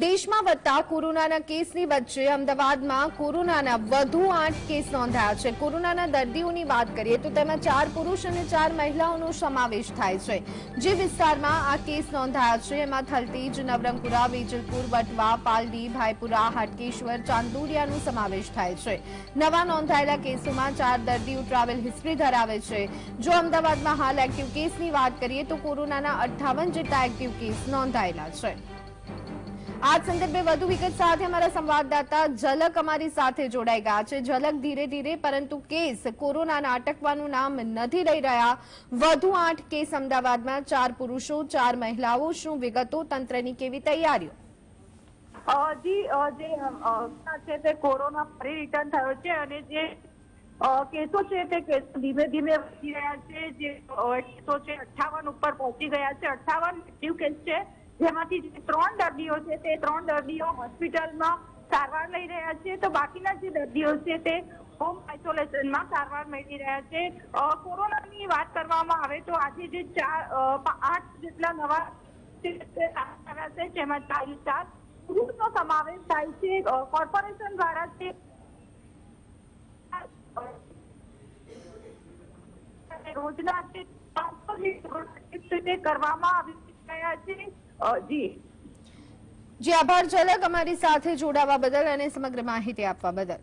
દેશમાં વધતા કોરોનાના કેસની વચ્ચે અમદાવાદમાં કોરોનાના વધુ 8 કેસ નોંધાયા છે કોરોનાના દર્દીઓની વાત કરીએ તો તેમાં 4 પુરુષ અને 4 મહિલાઓનો સમાવેશ થાય છે જે વિસ્તારમાં આ કેસ નોંધાયા છે એમાં થલતીજ નવરંગપુરા વેજલપુર બટવા પાલડી ભાયપુરા હરકેશ્વર ચાંદુરિયાનો સમાવેશ થાય છે નવા નોંધાયેલા કેસમાં 4 દર્દીઓ ટ્રાવેલ હિસ્ટરી ધરાવે છે જો અમદાવાદમાં હાલ એક્ટિવ કેસની વાત કરીએ તો કોરોનાના 58 જેટલા એક્ટિવ કેસ નોંધાયેલા છે આ સંદર્ભે વધુ વિગત સાથે અમારા સંવાદદાતા ઝલક અમારી સાથે જોડાઈ ગયા છે ઝલક ધીરે ધીરે પરંતુ કેસ કોરોનાના અટકવાનું નામ નથી લઈ રહ્યા વધુ આઠ કેસ અમદાવાદમાં ચાર પુરુષો ચાર મહિલાઓ શું વિગતો તંત્રની કેવી તૈયારીઓ જી જે છે તે કોરોના ફરી રિટર્ન થયો છે અને જે કેસો છે તે કેસ ધીમે ધીમે વધી રહ્યા છે જે કેસો છે અઠાવન ઉપર પહોંચી ગયા છે અઠાવન એક્ટિવ કેસ છે જેમ કે જે 3 ડબ્બ્યો છે તે 3 ડબ્બ્યો હોસ્પિટલમાં સારવાર લઈ રહ્યા છે તો બાકીના જે ડબ્બ્યો છે તે હોમ આઇસોલેશનમાં સારવાર મળી રહ્યા છે અને કોરોનાની વાત કરવામાં આવે તો આજે જે 4 8 જેટલા નવા કેસ સામે આવ્યા છે જેમાં 40% નું સમાવેશ થાય છે કોર્પોરેશન ભારત કે રોજના કે પાસથી કેટને કરવામાં આવીક ગયા છે જી આભાર ઝલક અમારી સાથે જોડાવા બદલ અને સમગ્ર માહિતી આપવા બદલ